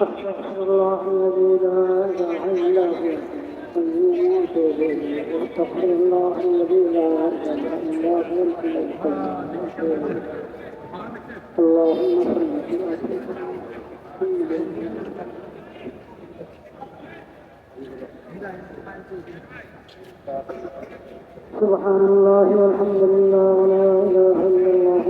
أستغفر الله الذي لا إله إلا هو القيوم وأتوب إليه وأستغفر الله الذي لا إله إلا هو الحي القيوم وأتوب إليه اللهم صل على محمد سبحان الله والحمد لله ولا إله إلا الله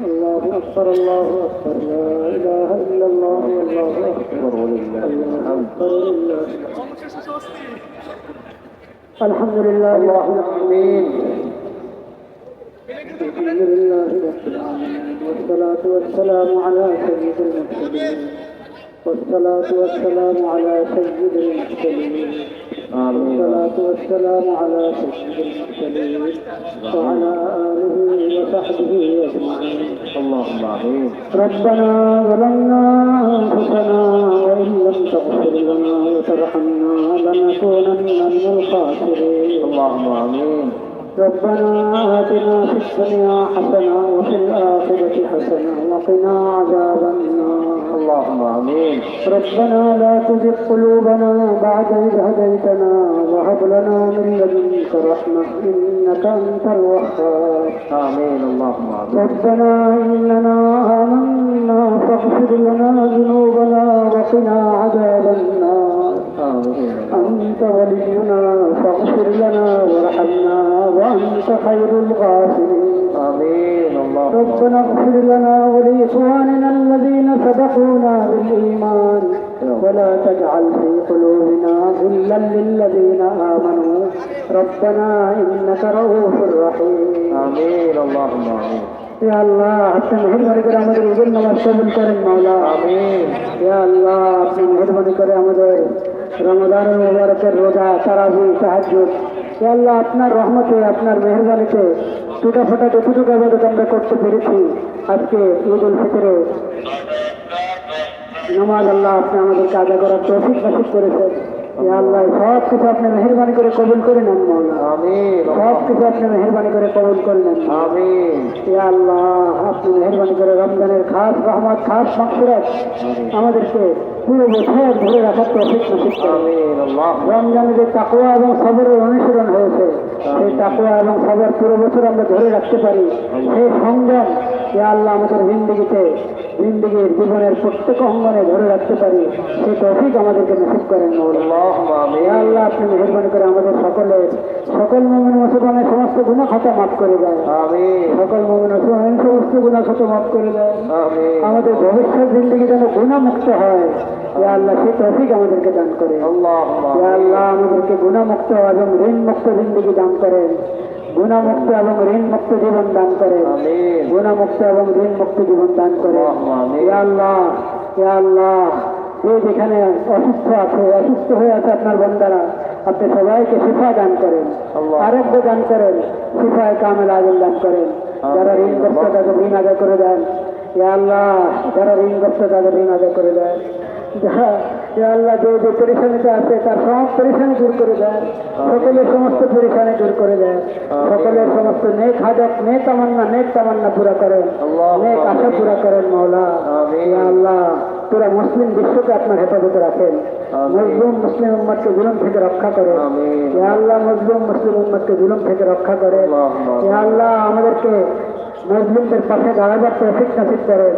والله أكبر الله أكبر لا إله إلا الله والله أكبر ولله الحمد الحمد لله رب العالمين الحمد لله رب العالمين والصلاة والسلام على سيد المرسلين والصلاة والسلام على سيد المرسلين. والصلاة والسلام على سيد المرسلين. وعلى آله وصحبه أجمعين. اللهم آمين. ربنا ظلمنا أنفسنا وإن لم تغفر لنا وترحمنا لنكونن من الخاسرين. اللهم آمين. ربنا آتنا في الدنيا حسنة وفي الآخرة حسنة وقنا عذاب النار. اللهم آمين. ربنا لا تزغ قلوبنا بعد إذ هديتنا وهب لنا من لدنك رحمة إنك أنت الوهاب. آمين. اللهم آمين. ربنا إننا آمنا فاغفر لنا ذنوبنا وقنا عذاب النار. آمين. أنت ولينا فاغفر لنا وأنت خير الغافرين آمين اللهم ربنا اغفر لنا ولإخواننا الذين سبقونا بالإيمان ولا تجعل في قلوبنا غلا للذين آمنوا ربنا إنك رؤوف رحيم آمين اللهم آمين يا الله আপনি মেহরবানি করে আমাদের ওজন নামাজ কবুল করেন মাওলা آمين ইয়া আল্লাহ আপনি মেহরবানি করে আমাদের রমজানের মোবারকের রোজা তারাবি সাহায্য ইয়া আল্লাহ আপনার রহমতে আপনার মেহরবানিতে টুটা ফোটা যতটুক আবাদত আমরা করতে পেরেছি আজকে ঈদ উল ফিতরে। নমাজ আল্লাহ আপনি আমাদেরকে আদা করার তৌফিক নাসিক করেছেন। আল্লাহ সব কিছু আপনি মেহরবানি করে কবুল করে নেন সব কিছু আপনি মেহরবানি করে কবুল করে নেন। আল্লাহ আপনি মেহরবানি করে রমজানের খাস রহমত খাস মাকসুরাত আমাদেরকে পুরো বছর ধরে রাখার তফিক নসিব রমজানে যে তাকুয়া এবং সবরের অনুশীলন হয়েছে, সেই তাকুয়া এবং সবর পুরো বছর আমরা ধরে রাখতে পারি। সেই সংযম যে আল্লাহ আমাদের জিন্দগিতে, জিন্দগির জীবনের প্রত্যেক অঙ্গনে ধরে রাখতে পারি। তৌফিক আমাদেরকে নসিব করেন আল্লাহ আপনি মেহরবানি করে আমাদের সকলে সকল মোমিন মুসলমানের সমস্ত গুণা খাতা মাফ করে দেয় সকল মোমিন মুসলমানের সমস্ত গুণা খাতা মাফ করে দেয় আমাদের ভবিষ্যৎ জিন্দগি যেন গুণা মুক্ত হয় আল্লাহ সে তৌফিক আমাদেরকে দান করে আল্লাহ আমাদেরকে গুণা মুক্ত এবং ঋণ মুক্ত জিন্দগি দান করেন। গুণামুক্ত এবং ঋণ মুক্ত জীবন দান করে গুণামুক্ত এবং ঋণ মুক্ত জীবন দান করে আল্লাহ আল্লাহ। যে যেখানে অসুস্থ আছে অসুস্থ হয়ে আছে আপনার বন্দারা আপনি সবাইকে শিফা দান করেন। আরোগ্য দান করেন শিফায় কামেল আজল দান করেন। যারা ঋণ ঋণগ্রস্ত তাদের ঋণ আদায় করে দেন ইয়া আল্লাহ যারা ঋণগ্রস্ত তাদের ঋণ আদায় করে দেন যারা আল্লাহ যে যে পরিশ্রমিতে আছে তার সব পরিশ্রমী দূর করে দেন সকলের সমস্ত পরিশ্রমী দূর করে দেন সকলের সমস্ত নেক হাজত নেক তামান্না নেক তামান্না পুরা করেন। নেক আশা পুরা করেন মৌলা আল্লাহ। তোরা মুসলিম বিশ্বকে আপনার হেফাজতে রাখেন। মজলুম মুসলিম উম্মদকে জুলুম থেকে রক্ষা করে আল্লাহ মজলুম মুসলিম উম্মদকে জুলুম থেকে রক্ষা করে আল্লাহ আমাদেরকে মজলুমদের পাশে দাঁড়াবার ট্রাফিক নাসিক করেন।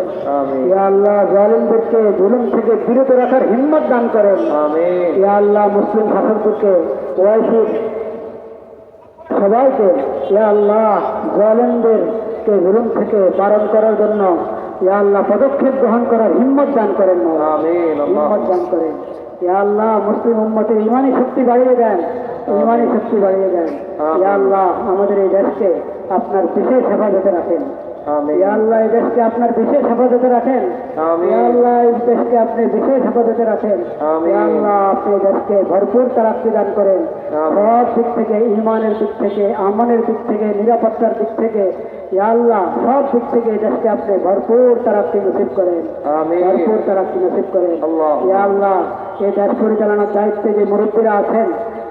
আল্লাহ জালিমদেরকে জুলুম থেকে বিরত রাখার হিম্মত দান করেন। আল্লাহ মুসলিম শাসকদেরকে ওয়াইফি সবাইকে ইয়া আল্লাহ জালিমদেরকে জুলুম থেকে বারণ করার জন্য আল্লাহ পদক্ষেপ গ্রহণ করার হিম্মত দান করেন হিম্মত দান করেন। ইয়া আল্লাহ মুসলিম উম্মতের ইমানি শক্তি বাড়িয়ে দেন। ইমানি শক্তি বাড়িয়ে দেন। ইয়া আল্লাহ আমাদের এই দেশকে আপনার বিশেষ হেফাজতে রাখেন। আল্লাহ দেশকে আপনার বিশেষ হেফাজতে রাখেন। আল্লাহ দেশকে আপনি বিশেষ হেফাজতে রাখেন। আল্লাহ আপনি দেশকে ভরপুর তারাক্তি দান করেন। সব দিক থেকে ইমানের দিক থেকে আমনের দিক থেকে নিরাপত্তার দিক থেকে ইয়াল্লাহ সব দিক থেকে দেশকে আপনি ভরপুর তারাক্তি নসিব করেন। ভরপুর তারাক্তি নসিব করেন। ইয়াল্লাহ এই দেশ পরিচালনার দায়িত্বে যে মুরব্বীরা আছেন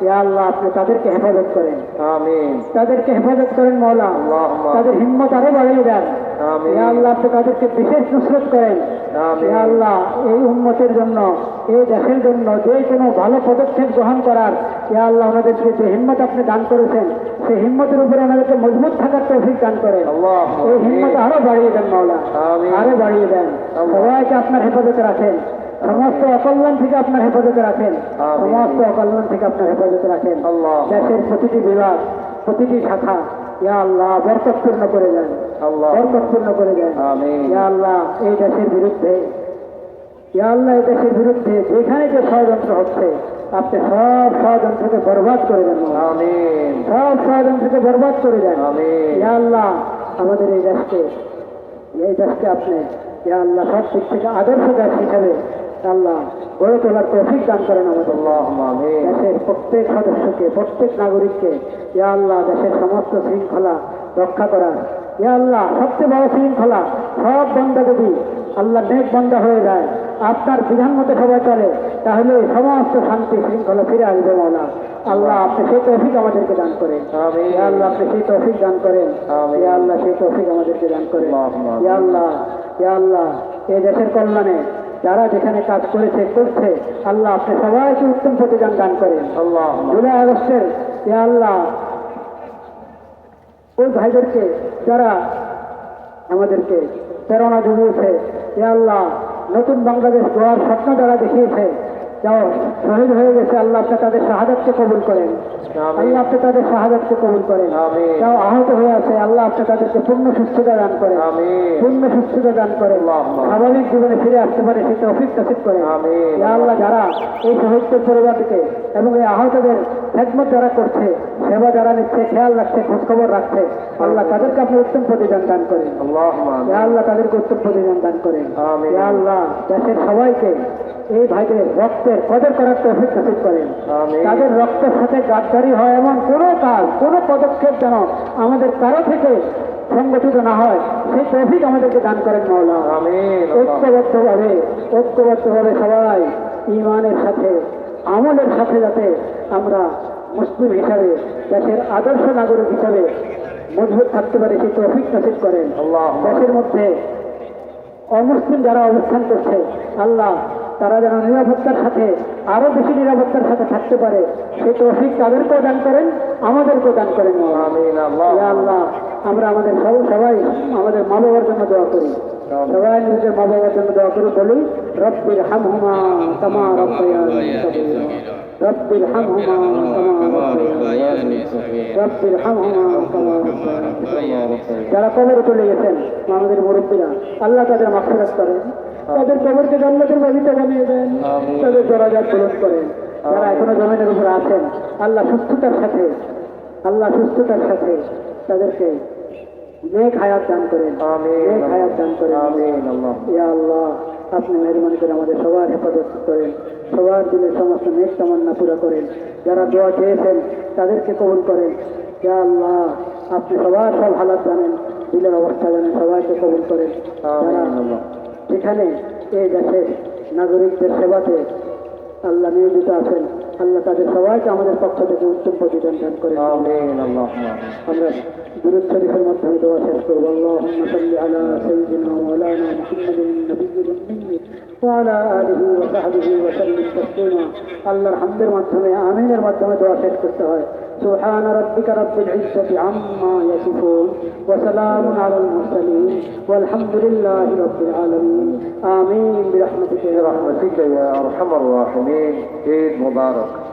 আল্লাহ আপনি তাদেরকে হেফাজত করেন। তাদেরকে হেফাজত করেন মৌলা। তাদের হিম্মত আরও বাড়িয়ে দেন। আল্লাহ আপনি তাদেরকে বিশেষ নুসরত করেন। আল্লাহ এই উন্মতের জন্য এই দেশের জন্য যে কোনো ভালো পদক্ষেপ গ্রহণ করার ইয়া আল্লাহ ওনাদেরকে যে হিম্মত আপনি দান করেছেন সেই হিম্মতের উপরে ওনাদেরকে মজবুত থাকার তৌফিক দান করেন। এই হিম্মত আরও বাড়িয়ে দেন মৌলা। আরও বাড়িয়ে দেন। সবাইকে আপনার হেফাজতে রাখেন। সমস্ত অকল্যাণ থেকে আপনার হেফাজতে রাখেন। সমস্ত অকল্যাণ থেকে আপনার হেফাজতে রাখেন। দেশের প্রতিটি বিভাগ প্রতিটি শাখা ইয়া আল্লাহ বরকতপূর্ণ করে দেন। বরকতপূর্ণ করে দেন। ইয়া আল্লাহ এই দেশের বিরুদ্ধে ইয়া আল্লাহ এই দেশের বিরুদ্ধে যেখানে যে ষড়যন্ত্র হচ্ছে আপনি সব ষড়যন্ত্রকে বরবাদ করে দেন। সব ষড়যন্ত্রকে বরবাদ করে দেন। ইয়া আল্লাহ আমাদের এই দেশকে এই দেশকে আপনি ইয়া আল্লাহ সব দিক থেকে আদর্শ দেশ হিসাবে আল্লাহ দান করেন দেশের প্রত্যেক সদস্যকে প্রত্যেক নাগরিককে আল্লাহ দেশের সমস্ত শৃঙ্খলা রক্ষা আল্লাহ সবচেয়ে বড় শৃঙ্খলা সব যদি আল্লাহ নেক বন্ধ হয়ে যায় আপনার বিধান মতো সবাই চলে তাহলে সমস্ত শান্তি শৃঙ্খলা ফিরে আসবে মৌলা। আল্লাহ আপনি সেই তৌফিক আমাদেরকে দান করেন। আল্লাহ আপনি সেই তৌফিক দান করেন। ইয়া আল্লাহ সেই তৌফিক আমাদেরকে দান করেন। ইয়া আল্লাহ ইয়া আল্লাহ এ দেশের কল্যাণে যারা যেখানে কাজ করেছে করছে আল্লাহ আপনি সবাইকে উত্তম প্রতিদান দান করেন। আল্লাহ। জুলাই আগস্টের এ আল্লাহ ওই ভাইদেরকে যারা আমাদেরকে প্রেরণা জুগিয়েছে এ আল্লাহ নতুন বাংলাদেশ গোয়ার স্বপ্ন যারা দেখিয়েছে যাও শহীদ হয়ে গেছে আল্লাহ আপনি তাদের শাহাদাতকে কবুল করেন। আল্লাহ আপনি তাদের শাহাদাতকে কবুল করেন। যাও আহত হয়ে আছে আল্লাহ আপনি তাদেরকে পূর্ণ সুস্থতা দান করেন। পূর্ণ সুস্থতা দান করেন। স্বাভাবিক জীবনে ফিরে আসতে পারে সেটা অফিস কাসিব করেন আল্লাহ যারা এই শহীদদের পরিবারকে এবং এই আহতদের খেদমত যারা করছে সেবা যারা নিচ্ছে খেয়াল রাখছে খোঁজখবর রাখছে আল্লাহ তাদেরকে আপনি উত্তম প্রতিদান দান করেন। আল্লাহ তাদেরকে উত্তম প্রতিদান দান করেন। আল্লাহ দেশের সবাইকে এই ভাইদের রক্ত করতে কদর করার তৌফিক নসিব করেন তাদের রক্তের সাথে গাদ্দারি হয় এমন কোনো কাজ কোনো পদক্ষেপ যেন আমাদের কারও থেকে সংগঠিত না হয় সেই তৌফিক আমাদেরকে দান করেন মৌলা ঐক্যবদ্ধভাবে ঐক্যবদ্ধভাবে সবাই ইমানের সাথে আমলের সাথে যাতে আমরা মুসলিম হিসাবে দেশের আদর্শ নাগরিক হিসাবে মজবুত থাকতে পারে সেই তৌফিক নসিব করেন। দেশের মধ্যে অমুসলিম যারা অবস্থান করছে আল্লাহ তারা যেন নিরাপত্তার সাথে আরও বেশি নিরাপত্তার সাথে থাকতে পারে সেই তৌফিক তাদেরকেও দান করেন আমাদেরকেও দান করেন। আল্লাহ। আমরা আমাদের সব সবাই আমাদের মা বাবার জন্য দোয়া করি। সবাই নিজের মা বাবার জন্য দোয়া করি বলি রব্বির হাম হুমা তামা রব্বির হাম হুমা তামা রব্বির হাম হুমা যারা কবর চলে গেছেন আমাদের মুরব্বীরা আল্লাহ তাদের মাফিরাত করেন তাদের কবরকে জন্মতের বাধিত বানিয়ে দেন। তাদের জরাজাত প্রয়োগ করেন তারা এখনও জমিনের উপর আছেন আল্লাহ সুস্থতার সাথে আল্লাহ সুস্থতার সাথে তাদেরকে নেক হায়াত দান করেন। নেক হায়াত দান করেন। ইয়া আল্লাহ আপনি মেহরবানি করে আমাদের সবার হেফাজত করেন। সবার দিনে সমস্ত নেক তামান্না পুরা করেন। যারা দোয়া চেয়েছেন তাদেরকে কবুল করেন। ইয়া আল্লাহ আপনি সবার সব হালাত জানেন। দিলের অবস্থা জানেন সবাইকে কবুল করেন। যেখানে এই দেশের নাগরিকদের সেবাতে আল্লাহ নিয়োজিত আছেন আল্লাহ তাদের সবাইকে আমাদের পক্ষ থেকে উত্তম প্রতিদান দান করেন آمين اللهم آمين আমরা দুরুদ শরীফের মাধ্যমে দোয়া শেষ করবো আল্লাহুম্মা সাল্লি আলা সাইয়্যিদিনা ওয়া মাওলানা মুহাম্মাদিন নাবিয়্যিল উম্মি ওয়া আলা আলিহি ওয়া সাহবিহি ওয়া সাল্লিম তাসলিমা আল্লাহর হামদের মাধ্যমে আমিনের মাধ্যমে দোয়া শেষ করতে হয় سبحان ربك رب العزة عما يصفون وسلام على المرسلين والحمد لله رب العالمين. آمين برحمتك برحمتك يا أرحم الراحمين. عيد مبارك.